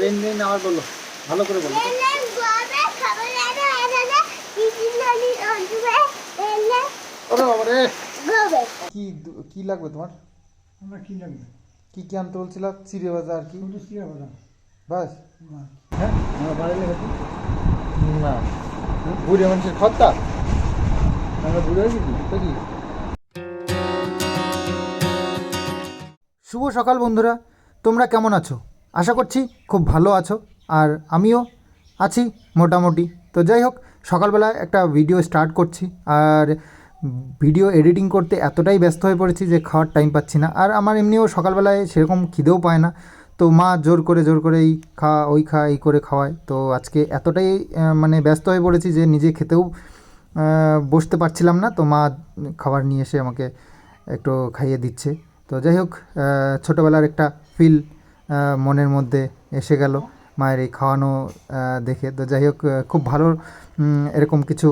Rain rain আবার বলো। ভালো করে বলো। ওরে বাবা রে কি লাগবে তোমার? আমরা কি লাগবে? কি কি আনতে বলছিল? চিড়ে ভাজা আর কি? বাস। না হ্যাঁ? আমার বাড়ি লেগে না। বুড়ে মানুষের খত্তা আমরা বুড়ে হয়েছি কি তো কি? শুভ সকাল বন্ধুরা। তোমরা কেমন আছো? আশা করছি খুব ভালো আছো, আর আমিও আছি মোটামুটি। তো যাই হোক সকালবেলা একটা ভিডিও স্টার্ট করছি, আর ভিডিও এডিটিং করতে এতটাই ব্যস্ত হয়ে পড়েছি যে খাওয়ার টাইম পাচ্ছি না। আর আমার এমনিও সকালবেলায় সেরকম খিদেও পায় না। তো মা জোর করে জোর করে এই খা, ওই খা, এই করে খাওয়ায়। তো আজকে এতটাই মানে ব্যস্ত হয়ে পড়েছি যে নিজে খেতেও বসতে পারছিলাম না। তো মা খাবার নিয়ে এসে আমাকে একটু খাইয়ে দিচ্ছে। তো যাই হোক ছোটোবেলার একটা ফিল মনের মধ্যে এসে গেল মায়ের এই খাওয়ানো দেখে। তো যাই হোক খুব ভালো এরকম কিছু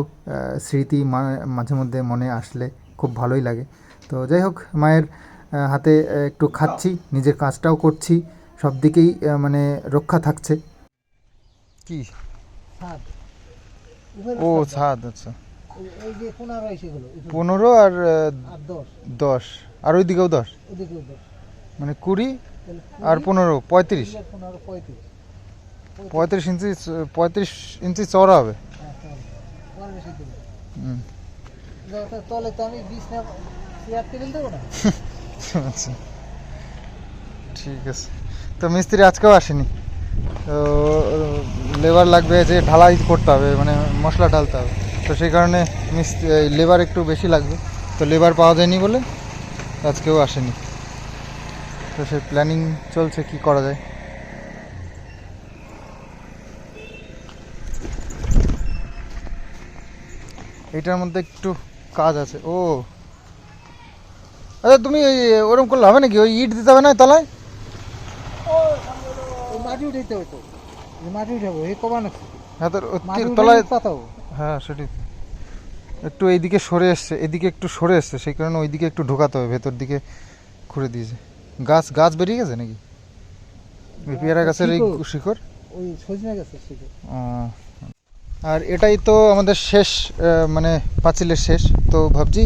স্মৃতি মা- মাঝে মধ্যে মনে আসলে খুব ভালোই লাগে। তো যাই হোক মায়ের হাতে একটু খাচ্ছি নিজের কাজটাও করছি সব দিকেই মানে রক্ষা থাকছে। কি? ও ছাদ আচ্ছা। এই যে পনেরো আর দশ। আর ওই দিকেও দশ। মানে কুড়ি তাহলে আর পনেরো পঁয়ত্রিশ? কুড়ি আর পনেরো পঁয়ত্রিশ। পঁয়ত্রিশ ইঞ্চি পঁয়ত্রিশ ইঞ্চি চওড়া হবে? হ্যাঁ হুম। তলে তো আমি না না? আচ্ছা। ঠিক আছে। তো মিস্ত্রি আজকেও আসেনি। তো লেবার লাগবে যে ঢালাই করতে হবে মানে মশলা ঢালতে হবে। তো সেই কারণে লেবার একটু বেশি লাগবে। তো লেবার পাওয়া যায়নি বলে আজকেও আসেনি। তো সে প্ল্যানিং চলছে কি করা যায়। এটার মধ্যে একটু কাজ আছে। ও। আচ্ছা তুমি ওরকম করলে হবে নাকি? ওই ইট দিতে হবে না তলায়? মাটি উঠাইতে হতো মাটি উঠাবো এই কমান আছে। হ্যাঁ তো তলায় হ্যাঁ সেটি একটু এইদিকে সরে এসছে এদিকে একটু সরে এসছে সেই কারণে ওইদিকে একটু ঢোকাতে হবে ভেতর দিকে খুঁড়ে দিয়েছে। গাছ গাছ বেরিয়ে গেছে নাকি? পেয়ারা গাছের এই শিকড়। ওই সজনে। আর এটাই তো আমাদের শেষ মানে পাঁচিলের শেষ। তো ভাবছি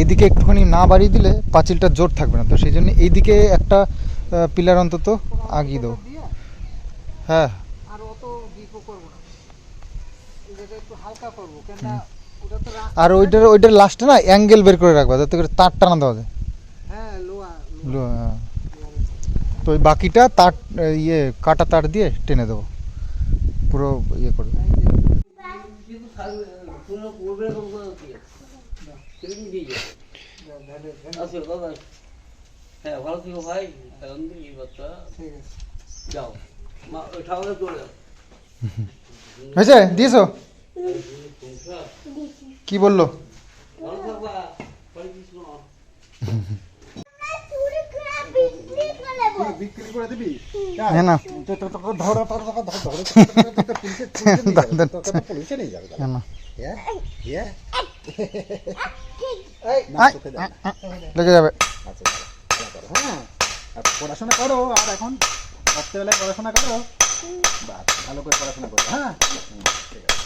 এইদিকে একটুখানি না বাড়িয়ে দিলে পাঁচিলটা জোর থাকবে না। তো সেই জন্য এইদিকে একটা পিলার অন্তত আগিয়ে দেবো হ্যাঁ আর অত ডিপও করব না এই জায়গায় একটু হালকা করব কেননা ওটা তো রাস্তা আর ওইটার ওইটার লাস্টে না অ্যাঙ্গেল বের করে রাখবা যাতে করে তার টানা দেওয়া যায়। হ্যাঁ লোয়া লো- হ্যাঁ। তো ওই বাকিটা তার আহ, ইয়ে কাটা তার দিয়ে টেনে দেবো। পুরো ইয়ে করে হ্যাঁ ভালো থেকো ভাই এখন এই বাচ্চা ঠিক আছে। যাও মা ওই ঠাকুরে চলে যাও হয়েছে? দিয়েছ? কি বলল? লেগে যাবে। হ্যাঁ। পড়াশোনা করো আর এখন রাত্রেবেলায় পড়াশোনা করো ভালো করে পড়াশোনা করো হ্যাঁ ঠিক আছে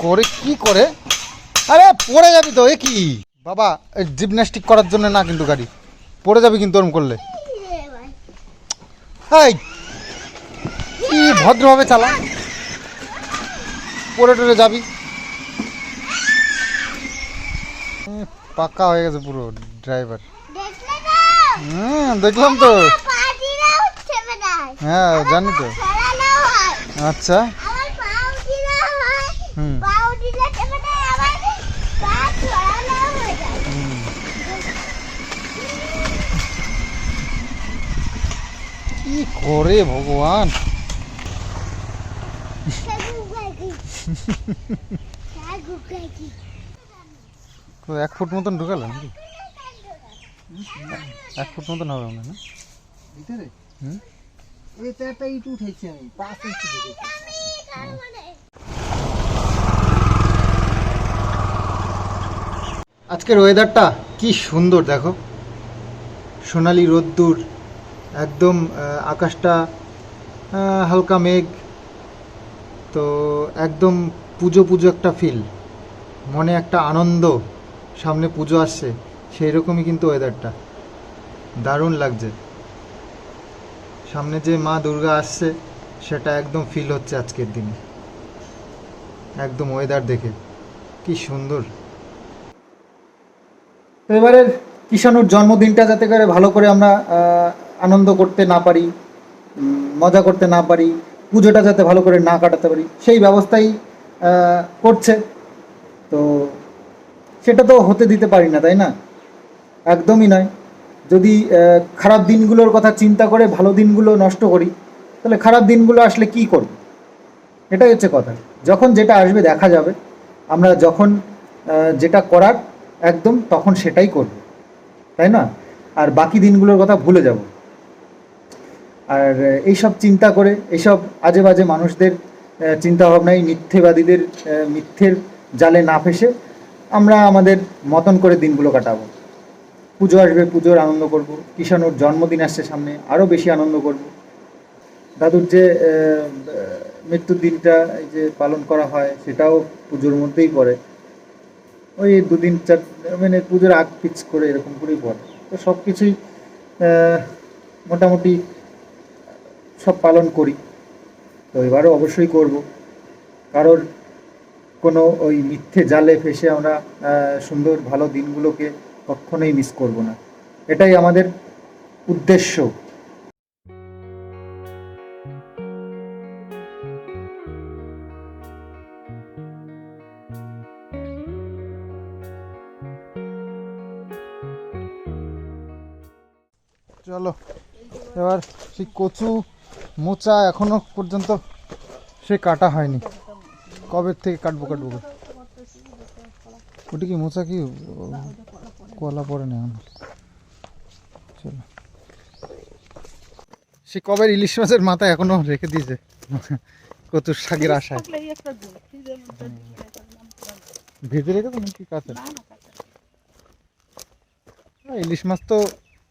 করে কি করে আরে পড়ে যাবি তো এ কি বাবা জিমন্যাস্টিক করার জন্য না কিন্তু গাড়ি। পড়ে যাবি কিন্তু ওরম করলে। এই! কি ভদ্রভাবে চালা। পড়ে টরে যাবি। পাক্কা হয়ে গেছে পুরো ড্রাইভার। হুম দেখলাম তো। হ্যাঁ জানি তো। আচ্ছা। হুম। করে ভগবান। তো এক ফুট মতন ঢুকালো নাকি? এক ফুট মতন হবে মনে না? ভিতরে? হুম? এটা একটা ইট উঠেছি আমি পাঁচ ইঞ্চি আজকের ওয়েদারটা কি সুন্দর দেখো। সোনালি রোদ্দুর। একদম আকাশটা হালকা মেঘ, তো একদম পুজো পুজো একটা ফিল মনে একটা আনন্দ, সামনে পুজো আসছে সেই রকমই কিন্তু ওয়েদারটা দারুণ লাগছে। সামনে যে মা দুর্গা আসছে, সেটা একদম ফিল হচ্ছে আজকের দিনে। একদম ওয়েদার দেখে। কি সুন্দর। এবারের কিষাণুর জন্মদিনটা যাতে করে ভালো করে আমরা আনন্দ করতে না পারি মজা করতে না পারি, পুজোটা যাতে ভালো করে না কাটাতে পারি, সেই ব্যবস্থাই করছে। তো সেটা তো হতে দিতে পারি না, তাই না? একদমই নয়। যদি খারাপ দিনগুলোর কথা চিন্তা করে ভালো দিনগুলো নষ্ট করি, তাহলে খারাপ দিনগুলো আসলে কি করব? এটাই হচ্ছে কথা। যখন যেটা আসবে দেখা যাবে। আমরা যখন যেটা করার একদম তখন সেটাই করব। তাই না? আর বাকি দিনগুলোর কথা ভুলে যাব। আর এইসব চিন্তা করে এইসব আজে বাজে মানুষদের আহ, চিন্তা ভাবনায় মিথ্যেবাদীদের মিথ্যের জালে না ফেসে আমরা আমাদের মতন করে দিনগুলো কাটাবো। পুজো আসবে পুজোর আনন্দ করব কিষাণুর জন্মদিন আসছে সামনে আরও বেশি আনন্দ করব। দাদুর যে মৃত্যুর দিনটা এই যে পালন করা হয় সেটাও পুজোর মধ্যেই পড়ে। ওই দুদিন চার মানে পুজোর আগ পিছ করে এরকম করেই পড়ে। তো সব কিছুই মোটামুটি সব পালন করি। তো এবারও অবশ্যই করব। কারোর কোনো ওই মিথ্যে জালে ফেসে আমরা সুন্দর ভালো দিনগুলোকে কখনোই মিস করব না। এটাই আমাদের উদ্দেশ্য। চলো, এবার সেই কচু মোচা এখনও পর্যন্ত সে কাটা হয়নি। কবে থেকে কাটবো কাটবো? ওটা কি মোচা কি কলা পড়ে না চলো। সে কবে ইলিশ মাছের মাথা এখনও রেখে দিয়েছে? কচুর শাকের আশায়। ভেজে রেখে তো নাকি কাছে ইলিশ মাছ তো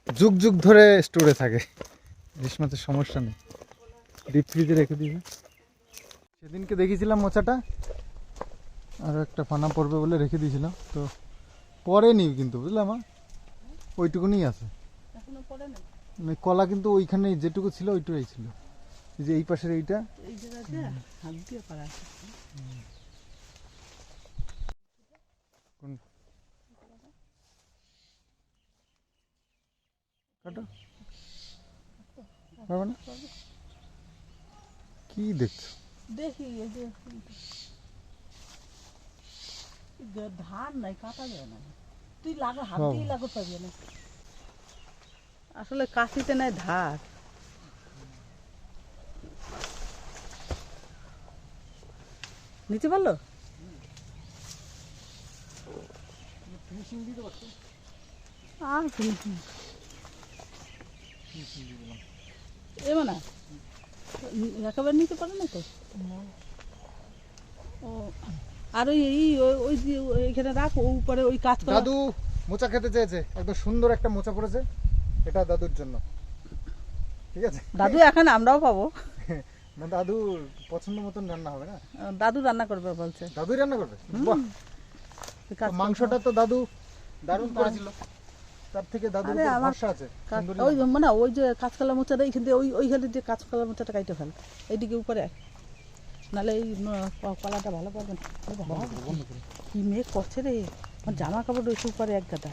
যুগ যুগ ধরে স্টোরে থাকে। ইলিশ মাছের সমস্যা নেই। ডিপ ফ্রিজে রেখে দিয়েছে সেদিনকে দেখেছিলাম মোচাটা। আর একটা ফানা পড়বে বলে রেখে দিয়েছিলাম। তো পরেনি কিন্তু বুঝলাম মা? ওইটুকুনি আছে। মানে কলা কিন্তু ওইখানে যেটুকু ছিল ওইটুকুই ছিল। এই যে এই পাশের এইটা। কাটো। পারবে না? কি দেখছ? দেখি এই যে যে ধান নাই কাটা যায় না। তুই লাগা হাত দিয়ে লাগো পাবি না। আসলে কাশিতে নাই ধার। নিতে পারল? আর ফিনিশিং। এ মানে একেবারে নিতে পারে না তো? ও আর ওই এই ওই- এখানে রাখো ও উপরে ওই কাজ করা। দাদু মোচা খেতে চেয়েছে। একদম সুন্দর একটা মোচা পড়েছে। এটা দাদুর জন্য। ঠিক আছে? দাদু এখন আমরাও পাবো। না দাদুর পছন্দ মতন রান্না হবে না? দাদু রান্না করবে বলছে। দাদুই রান্না করবে? মাংসটা তো দাদু দারুণ করেছিল। তার থেকে দাদুর আরে উপর আমার ভরসা আছে ওই মানে ওই যে কাঁচকলা মোচাটা এইখান থেকে ওই ওইখানে যে কাঁচকলা মোচাটা কাইটে ফেল। এইদিকে উপরে নাহলে এই কলাটা ভালো পাবে না। কি মেয়ে করছে রে? আমার জামা কাপড় রয়েছে উপরে এক গাদা।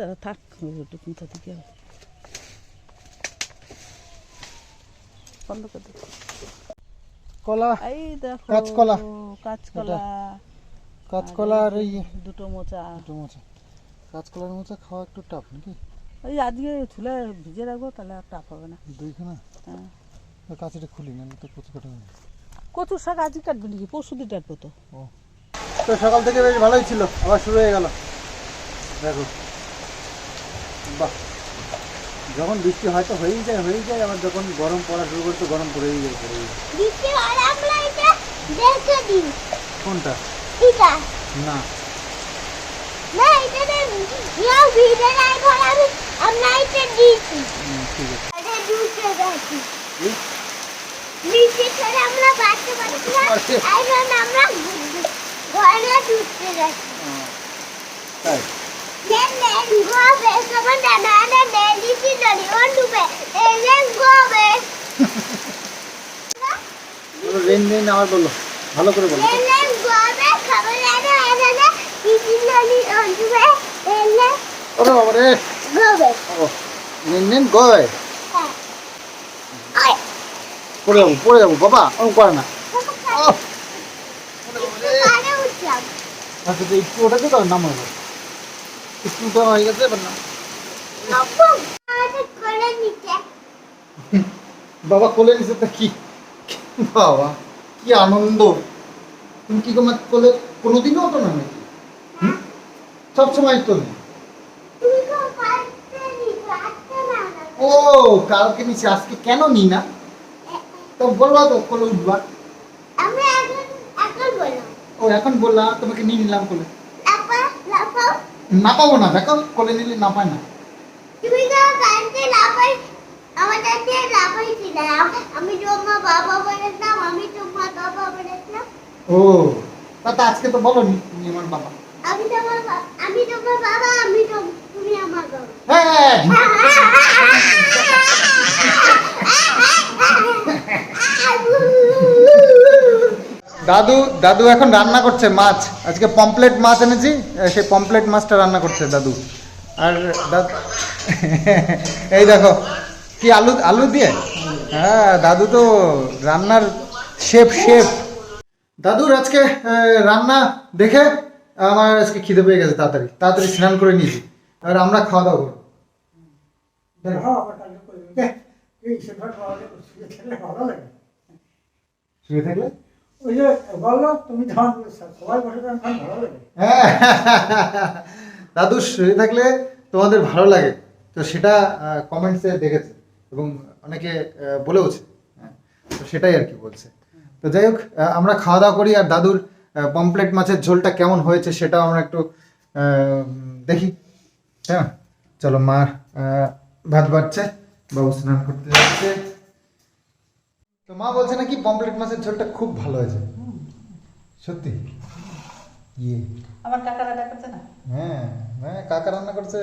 মোচাটা থাক থেকে হবে বন্ধ করে। কলা এই দেখো কাঁচকলা। কাঁচকলা কাঁচকলা আর এই দুটো মোচা দুটো মোচা কাঁচকলার মোচা খাওয়া একটু টাফ নাকি ওই আজকে ছুলে ভিজে রাখব তাহলে আর টাপ হবে না দুইখানা হ্যাঁ কাঁচিটা খুলি না তো কচু কাটা হবে কচুর শাক আজকে কাটবি নাকি পরশু দিন কাটবো তো তো সকাল থেকে বেশ ভালোই ছিল আবার শুরু হয়ে গেল দেখো বাহ। যখন বৃষ্টি হয়তো হয়েই যায় হয়েই যায়। আবার যখন গরম পড়া শুরু করতে গরম পড়েই যায় পড়েই যায়। বৃষ্টি হলে আমরা এটা দেখে দিই। কোনটা? এটা। না। না এটা ইয়া ভিডিও নাই করে আমি আমরা এটা ঠিক আছে। এটা দুটো দেখি। বৃষ্টি আমরা আমরা ঘরে ঢুকতে যাচ্ছি। তাই। রেন রেন আবার ভালো করে বলো ওরে বাবা রেন রেন পড়ে যাব পড়ে যাব বাবা ওরকম করে না আচ্ছা ওটাতে তো নাম তো হয়ে গেছে এবার না। বাবা কোলে নিছে তা কি? বাবা কি আনন্দ। তুমি কি তোমার কোলে কোনোদিনও হতো না নাকি? সবসময় তো না ও কালকে নিচে আজকে কেন নি না? তো বলবা তো কোলে উঠবা। ও এখন বললাম তোমাকে নিয়ে নিলাম কোলে। লাপাও না পাবো না দেখো কোলে নিলে না পায় না। তুমি তো কালকে লাফাই আমাদের দিয়ে লাফাইছিলাম আমি তোমার বাবা বলেছিলাম আমি তোমার বাবা বলেছিলাম। ও তা তো আজকে তো বলো নি তুমি আমার বাবা। আমি তোমার বা- আমি তোমার বাবা আমি তোম- তুমি আমার বাবা। হ্যাঁ। দাদু দাদু এখন রান্না করছে মাছ। আজকে পমপ্লেট মাছ এনেছি সেই পমপ্লেট মাছটা রান্না করছে দাদু। আর এই দেখো কি আলু আলু দিয়ে? হ্যাঁ দাদু তো রান্নার শেফ শেফ। দাদুর আজকে রান্না দেখে আমার আজকে খিদে পেয়ে গেছে তাড়াতাড়ি। তাড়াতাড়ি স্নান করে নিয়েছি। আর আমরা খাওয়া দাওয়া করব। শুয়ে থাকলে? ওই হ্যাঁ দাদু শুয়ে থাকলে তোমাদের ভালো লাগে। তো সেটা কমেন্টসে দেখেছে এবং অনেকে বলেওছে। হ্যাঁ, তো সেটাই আর কি বলছে। তো যাই হোক আমরা খাওয়া দাওয়া করি আর দাদুর পমপ্লেট মাছের ঝোলটা কেমন হয়েছে সেটাও আমরা একটু দেখি। হ্যাঁ চলো মা ভাত বাড়ছে বাবু স্নান করতে যাচ্ছে। তো মা বলছে নাকি পমপ্লেট মাছের ঝোলটা খুব ভালো হয়েছে। সত্যি? ইয়ে। আমার কাকারা ডাকাচ্ছে না? হ্যাঁ হ্যাঁ কাকা রান্না করছে।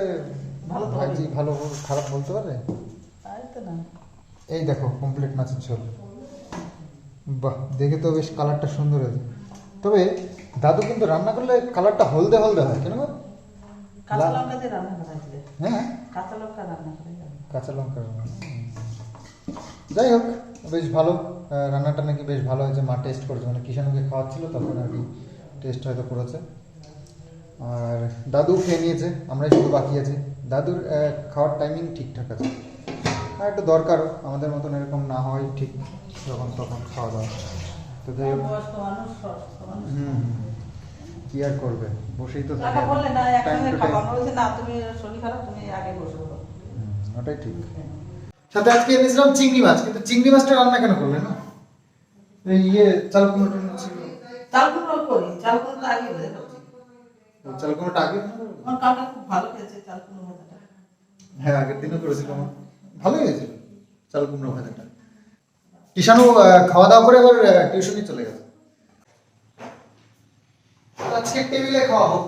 ভালো ভাবছি ভালো খারাপ বলতে পারে? তাই তো না। এই দেখো কমপ্লিট মাছের ঝোল। বাহ দেখে তো বেশ কালারটা সুন্দর হয়েছে। তবে দাদু কিন্তু রান্না করলে কালারটা হলদে হলদে হয় কেন? কাঁচা লঙ্কা দিয়ে রান্না করা হয়েছিল হ্যাঁ কাঁচা লঙ্কা রান্না করে কাঁচা লঙ্কা রান্না। যাই হোক বেশ ভালো। রান্নাটা নাকি বেশ ভালো হয়েছে। মা টেস্ট করেছে। মানে কিষাণুকে খাওয়াচ্ছিল তখন আর কি টেস্ট হয়তো করেছে। আর দাদু খেয়ে নিয়েছে। আমরাই শুধু বাকি আছি। দাদুর খাওয়ার টাইমিং ঠিকঠাক আছে। আর একটু দরকারও। আমাদের মতন এরকম না হয় ঠিক যখন তখন খাওয়া দাওয়া। তো যাই হোক। হুম। কি আর করবে? বসেই তো থাকে টাইম টু টাইম আমরা বলছি না তুমি শরীর খারাপ তুমি আগে বসে ওটাই ঠিক। সাথে আজকে এনেছিলাম চিংড়ি মাছ কিন্তু চিংড়ি মাছটা রান্না কেন করলে না ইয়ে চাল কুমড়ো চাল কুমড়ো করি চাল কুমড়ো আগে চাল কুমড়োটা আগে আমার কাকা খুব ভালো খেয়েছে চাল কুমড়ো হ্যাঁ আগের দিনও করেছিলাম ভালোই হয়েছিল চাল কুমড়ো ভাজাটা। কিষানু খাওয়া দাওয়া করে আবার টিউশনে চলে গেছে আজকে টেবিলে খাওয়া হোক।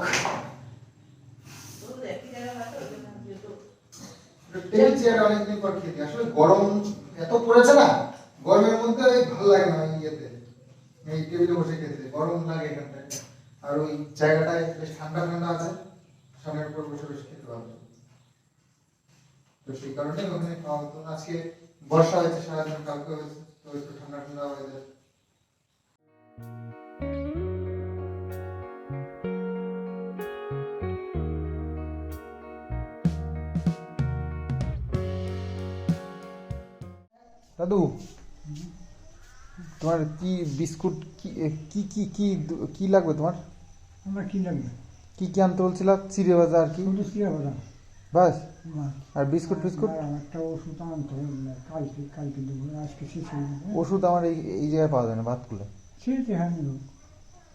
টেবিল চেয়ার অনেকদিন পর খেতে আসলে গরম এত পড়েছে না, গরমের মধ্যে ভালো লাগে না ইয়েতে। এই টেবিলে বসে খেতে, গরম লাগে এখানটায়। আর ওই জায়গাটায় বেশ ঠান্ডা ঠান্ডা আছে, সামনের উপর বসে বসে খেতে পারতো তো সেই কারণে ওখানে খাওয়া হতো। আজকে বর্ষা হয়েছে, সারাদিন কালকে হয়েছে, তো একটু ঠান্ডা ঠান্ডা ওয়েদার দাদু তোমার কি বিস্কুট কি কি কি কি কি লাগবে তোমার? আমরা কি লাগবে? কি কি আনতে বলছিল? চিড়ে ভাজা আর কি? সিরা বাদাম বাস? আর বিস্কুট ফিস্কুট একটা ওষুধ আনতে হবে কালকে কালকে দেবো আজকে শেষ হয়ে ওষুধ আমার এই এই জায়গায় পাওয়া যায় না ভাতকুলে সেটা হ্যাঁ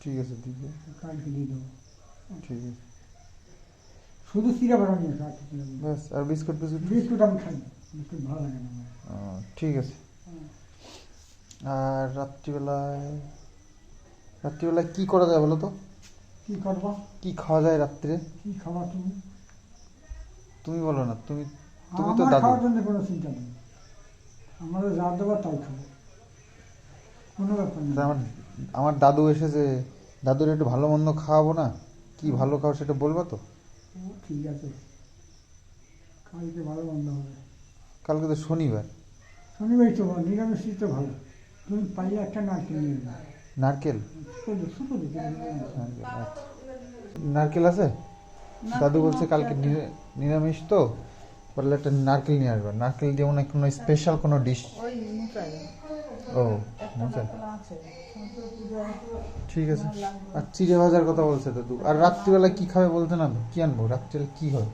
ঠিক আছে ঠিক আছে। কালকে দিয়ে দেবো। ঠিক আছে। শুধু সিরা বাদাম নিয়ে ব্যাস আর বিস্কুট ফিস্কুট বিস্কুট আমি খাই ভালো লাগে না। ও, ঠিক আছে। আর রাত্রিবেলায় রাত্রিবেলায় কি করা যায় বলো তো? কি করব? কি খাওয়া যায় রাত্রে? কি খাওয়া তুমি? তুমি বলো না তুমি তুমি তো আমার দাদু। খাওয়ার জন্য কোনো চিন্তা নেই। আমাদের যা দেবো তাই খাব। কোনো ব্যাপার নেই আমার আমার দাদু এসেছে দাদুর একটু ভালো মন্দ খাওয়াবো না কি ভালো খাও সেটা বলবা তো? ঠিক আছে। কালকে ভালো বন্ধ হবে। কালকে তো শনিবার। শনিবার তো ভালো নিরামিষই তো ভালো। তুমি পাইলে একটা নারকেল নিয়ে নারকেল? দেখে নারকেল আচ্ছা। আছে? দাদু বলছে কালকে নিরা- নিরামিষ তো বললে একটা নারকেল নিয়ে আসবে। নারকেল দিয়ে মনে কোনো স্পেশাল কোনো ডিশ ও ঠিক আছে। আর চিড়ে ভাজার কথা বলছে দাদু। আর রাত্রিবেলা কি খাবে বলতে না কি আনব? রাত্রিবেলা কি হবে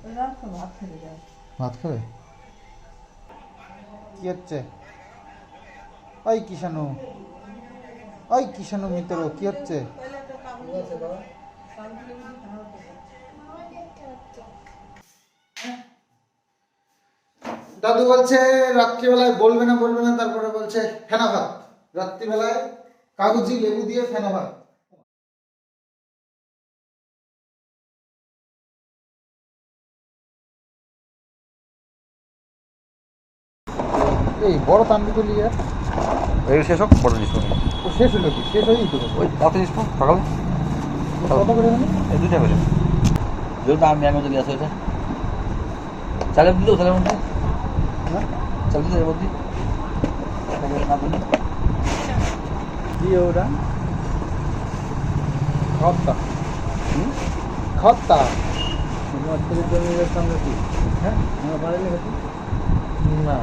যায়। ভাত খাবে? কি হচ্ছে? ওই কিষানু ওই কিষানু মিত্র, কি হচ্ছে? দাদু বলছে, রাত্রিবেলায় বলবে না বলবে না, তারপরে বলছে, ফেনা ভাত। রাত্রিবেলায় কাগজি লেবু দিয়ে ফেনা ভাত। এই বড় তান্ডি তুলি আর? এই শেষ হোক বড় জিনিস ও শেষ হলো কি? শেষ হয়েই তো। ওই অত জিনিস তো সকালে কত করে এই দুইটা করে। যেটা আমি আমি তো গ্যাস হয়েছে চালের দিল চালের মধ্যে। হ্যাঁ? চাল দিল মধ্যে। কি ওটা। খত্তা। খত্তা। সামনে কি? হ্যাঁ? না।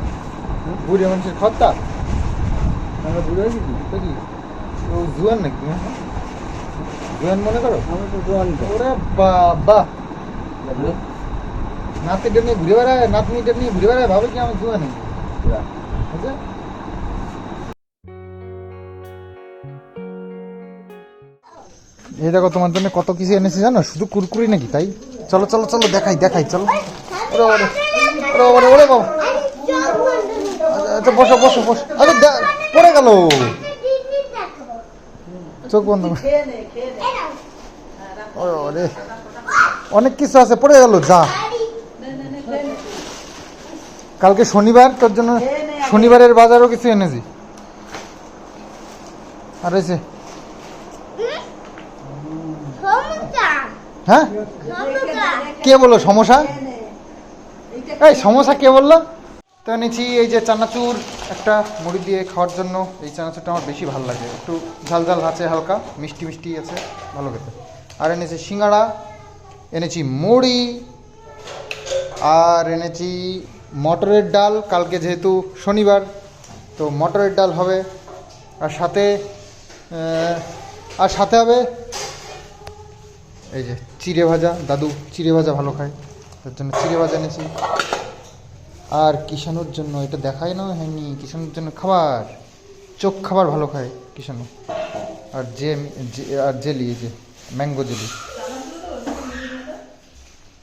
বুড়ে মানুষের খত্তা আমরা বুড়ে হয়েছি কি? তো কি? ও জুয়ান নাকি? হ্যাঁ? জুয়ান মনে করো? আমি তো জোয়ান ওরে বাবা। নাতিটা নিয়ে ঘুরে বেড়ায় নাতনিটা নিয়ে ঘুরে বেড়ায় ভাবে কি আমি জুয়ান নাকি? এই দেখো তোমার জন্য কত কিছু এনেছি জানো? শুধু কুরকুরি নাকি তাই? চলো চলো চলো দেখাই দেখাই চলো। ওরে ওরে ওরে ওরে বাবা। আচ্ছা, বসো বসো বসো। আরে পড়ে গেল। চোখ বন্ধ অনেক কিছু আছে পড়ে গেল যা। কালকে শনিবার তোর জন্য শনিবারের বাজারও কিছু এনেছি। আর এই হ্যাঁ? কে বলল সমস্যা এই সমস্যা কে বলল? তো এনেছি এই যে চানাচুর একটা মুড়ি দিয়ে খাওয়ার জন্য। এই চানাচুরটা আমার বেশি ভালো লাগে। একটু ঝাল ঝাল আছে, হালকা, মিষ্টি মিষ্টি আছে, ভালো খেতে। আর এনেছি সিঙ্গাড়া, এনেছি মুড়ি, আর এনেছি মটরের ডাল। কালকে যেহেতু শনিবার, তো মটরের ডাল হবে। আর সাথে আর সাথে হবে এই যে চিড়ে ভাজা। দাদু চিড়ে ভাজা ভালো খায়। তার জন্য চিড়ে ভাজা এনেছি। আর কিষানুর জন্য এটা দেখাই না হয়নি। কিষানুর জন্য খাবার চোখ খাবার ভালো খায় কিষানু আর জে- আর জেলি এই যে ম্যাঙ্গো জেলি।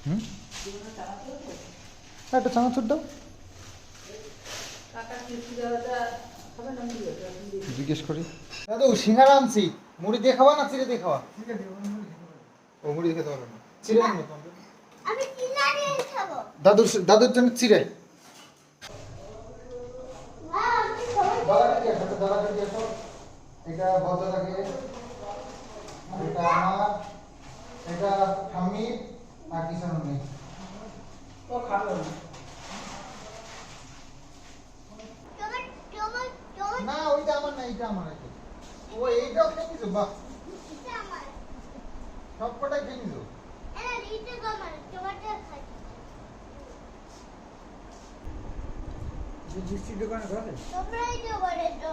হুম? হ্যাঁ, একটা চানাচুর দাও। জিজ্ঞেস করি। দাদু সিঙ্গারা আনছি। মুড়ি দিয়ে খাওয়া না চিড়ে দিয়ে খাওয়া ও মুড়ি দিয়ে খেতে পারবে না। চিড়ে দাদুর দাদুর জন্য চিড়ে মা, আমি সবাই দাদাকে দিয়ে আসো, দাদাকে দিয়ে আসো। এটা ভদ্রতাকে এটা আমার এটা ঠাম্মি পাকিস্তানও নেই। ও খাবে না। তোমার তোমার তোমার না ওইটা আমার না এইটা আমার আছে। ও এইটাও খেয়ে নিছো? বাহ। এটা সব কটাই খেয়ে নিছো? মিষ্টির দোকানে ঘরে? তোমরাই তো বলে তো।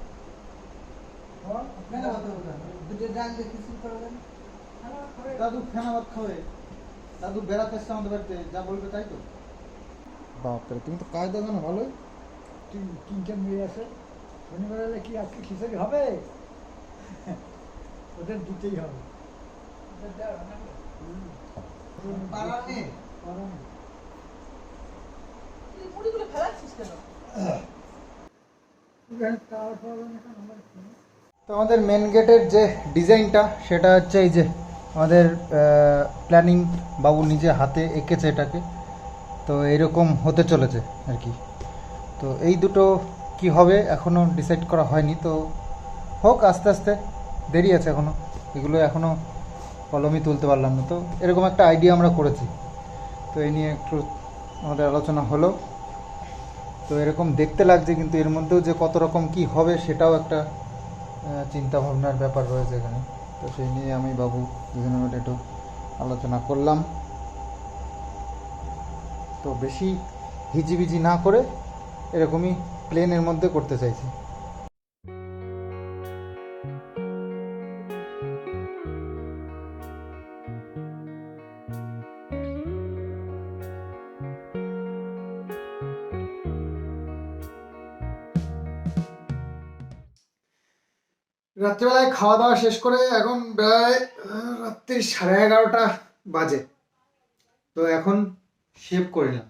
দাদু ফেনাবাদ খাবে। দাদু বেড়াতে এসছে আমাদের বাড়িতে যা বলবে তাই তো। বাপরে তুমি তো কাজ দেখো না ভালোই। তিন তিনটে মেয়ে আছে। শনিবার এলে কি আজকে খিচুড়ি হবে? ওদের দিতেই হবে। না কেন? আমার? তো আমাদের মেন গেটের যে ডিজাইনটা সেটা হচ্ছে এই যে আমাদের প্ল্যানিং বাবু নিজে হাতে এঁকেছে এটাকে। তো এরকম হতে চলেছে আর কি। তো এই দুটো কি হবে এখনও ডিসাইড করা হয়নি। তো হোক, আস্তে আস্তে দেরি আছে এখনও এগুলো এখনও কলমই তুলতে পারলাম না। তো এরকম একটা আইডিয়া আমরা করেছি। তো এই নিয়ে একটু আমাদের আলোচনা হলো। তো এরকম দেখতে লাগছে, কিন্তু এর মধ্যেও যে কত রকম কি হবে, সেটাও একটা চিন্তা ভাবনার ব্যাপার রয়েছে এখানে। তো সেই নিয়ে আমি বাবু দুজনে মিলে একটু আলোচনা করলাম। তো বেশি হিজিবিজি না করে এরকমই প্লেনের মধ্যে করতে চাইছি। রাত্রিবেলায় খাওয়া দাওয়া শেষ করে এখন প্রায় রাত্রি সাড়ে এগারোটা বাজে। তো এখন শেভ করিলাম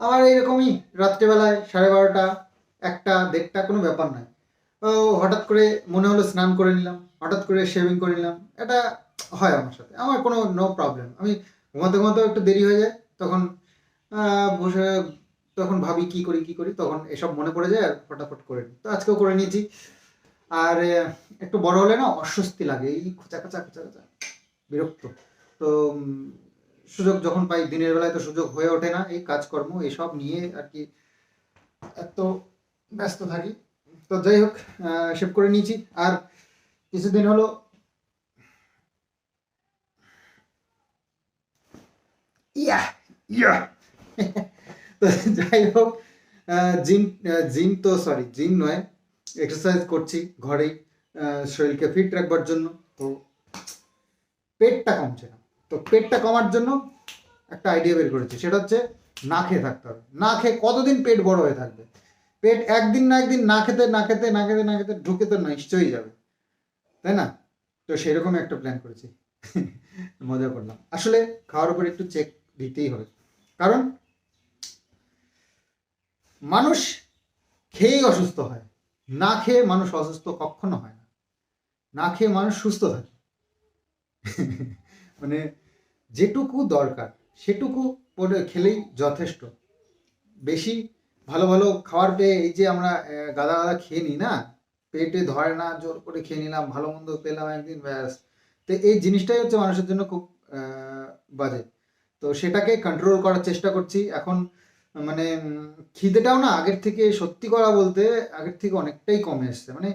আমার এইরকমই রাত্রিবেলায় সাড়ে বারোটা, একটা, দেড়টা কোনো ব্যাপার নয়। হঠাৎ করে মনে হলো স্নান করে নিলাম, হঠাৎ করে শেভিং করে নিলাম। এটা হয় আমার সাথে। আমার কোনো নো প্রবলেম আমি ঘুমাতে ঘুমাতেও একটু দেরি হয়ে যায়, তখন বসে, তখন ভাবি কি করি কি করি, তখন এসব মনে পড়ে যায় আর ফটাফট করে নিই। তো আজকেও করে নিয়েছি। আর একটু বড় হলে না অস্বস্তি লাগে, এই খোঁচা খোঁচা খোঁচা খোঁচা, বিরক্ত। তো সুযোগ যখন পাই, দিনের বেলায় তো সুযোগ হয়ে ওঠে না, এই কাজকর্ম, এসব নিয়ে আর কি এত ব্যস্ত থাকি। তো যাই হোক সেভ করে নিয়েছি। আর কিছুদিন হলো, ইয়া ইয়া। তো যাই হোক জিম জিম তো সরি জিম নয় এক্সারসাইজ করছি ঘরেই শরীরকে ফিট রাখবার জন্য। তো পেটটা কমছে না। তো পেটটা কমার জন্য একটা আইডিয়া বের করেছি। সেটা হচ্ছে না খেয়ে থাকতে হবে। না খেয়ে কতদিন পেট বড় হয়ে থাকবে? পেট একদিন না একদিন না খেতে না খেতে না খেতে না খেতে ঢুকে তো নিশ্চয়ই যাবে। তাই না? তো সেরকম একটা প্ল্যান করেছি। মজা করলাম। আসলে খাওয়ার উপর একটু চেক দিতেই হবে। কারণ মানুষ খেয়েই অসুস্থ হয়। না খেয়ে মানুষ অসুস্থ কখনো হয় না। না খেয়ে মানুষ সুস্থ থাকে। মানে যেটুকু দরকার, সেটুকু খেলেই যথেষ্ট। বেশি ভালো ভালো খাবার পেয়ে এই যে আমরা গাদা গাদা খেয়ে নিই না, পেটে ধরে না, জোর করে খেয়ে নিলাম, ভালো মন্দ পেলাম একদিন, ব্যাস। তো এই জিনিসটাই হচ্ছে মানুষের জন্য খুব বাজে। তো সেটাকে কন্ট্রোল করার চেষ্টা করছি। এখন মানে খিদেটাও না আগের থেকে সত্যি করা বলতে আগের থেকে অনেকটাই কমে এসছে। মানে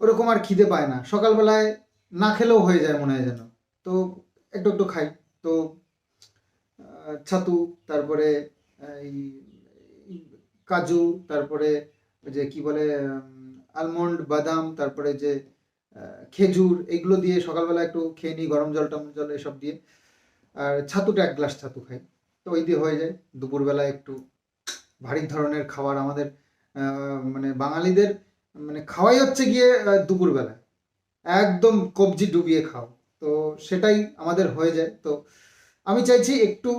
ওরকম আর খিদে পায় না। সকালবেলায় না খেলেও হয়ে যায় মনে হয় যেন। তো একটু একটু খাই। তো ছাতু, তারপরে এই কাজু, তারপরে যে কি বলে আলমন্ড বাদাম, তারপরে যে খেজুর, এগুলো দিয়ে সকালবেলা একটু খেয়ে নিই, গরম জল টম জল এসব দিয়ে। আর ছাতুটা এক গ্লাস ছাতু খাই। তো ওই দিয়ে হয়ে যায়। দুপুরবেলা একটু ভারী ধরনের খাবার আমাদের মানে বাঙালিদের মানে খাওয়াই হচ্ছে গিয়ে দুপুরবেলা। একদম কবজি ডুবিয়ে খাও। তো সেটাই আমাদের হয়ে যায়। তো আমি চাইছি একটু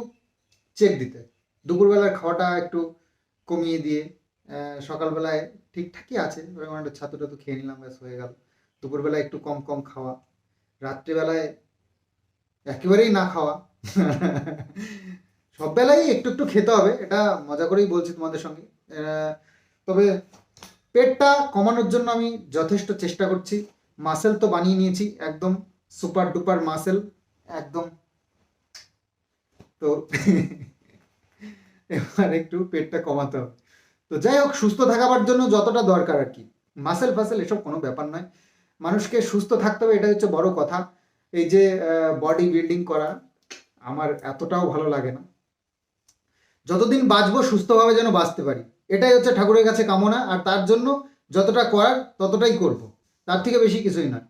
চেক দিতে। দুপুরবেলার খাওয়াটা একটু কমিয়ে দিয়ে সকালবেলায় ঠিকঠাকই আছে। ওরকম একটা ছাতু টাতু খেয়ে নিলাম, ব্যাস হয়ে গেল। দুপুরবেলায় একটু কম কম খাওয়া। রাত্রিবেলায় একেবারেই না খাওয়া। সব বেলায় একটু একটু খেতে হবে, এটা মজা করেই বলছি তোমাদের সঙ্গে। তবে পেটটা কমানোর জন্য আমি যথেষ্ট চেষ্টা করছি। মাসেল তো বানিয়ে নিয়েছি, একদম সুপার ডুপার মাসেল, একদম। তো এবার একটু পেটটা কমাতে হবে। তো যাই হোক, সুস্থ থাকাবার জন্য যতটা দরকার আর কি। মাসেল ফাসেল এসব কোনো ব্যাপার নয়। মানুষকে সুস্থ থাকতে হবে এটা হচ্ছে বড় কথা। এই যে বডি বিল্ডিং করা, আমার এতটাও ভালো লাগে না। যতদিন বাঁচবো সুস্থভাবে যেন বাঁচতে পারি। এটাই হচ্ছে ঠাকুরের কাছে কামনা, আর তার জন্য যতটা করার ততটাই করব। তার থেকে বেশি কিছুই নয়।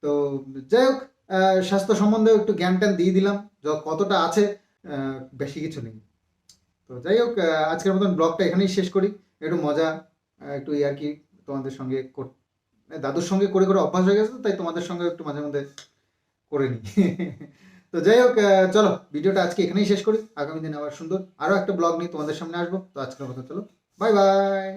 তো যাই হোক স্বাস্থ্য সম্বন্ধেও একটু জ্ঞান ট্যান দিয়ে দিলাম। কতটা আছে বেশি কিছু নেই। তো যাই হোক আজকের মতন ব্লগটা এখানেই শেষ করি। একটু মজা একটু আর কি তোমাদের সঙ্গে কর- দাদুর সঙ্গে করে করে অভ্যাস হয়ে গেছে তাই তোমাদের সঙ্গে একটু মাঝে মধ্যে করে নিই। তো যাই হোক চলো, ভিডিওটা আজকে এখানেই শেষ করি। আগামী দিন আবার সুন্দর আরও একটা ব্লগ নিয়ে তোমাদের সামনে আসব। তো আজকের মতো চলো বাই বাই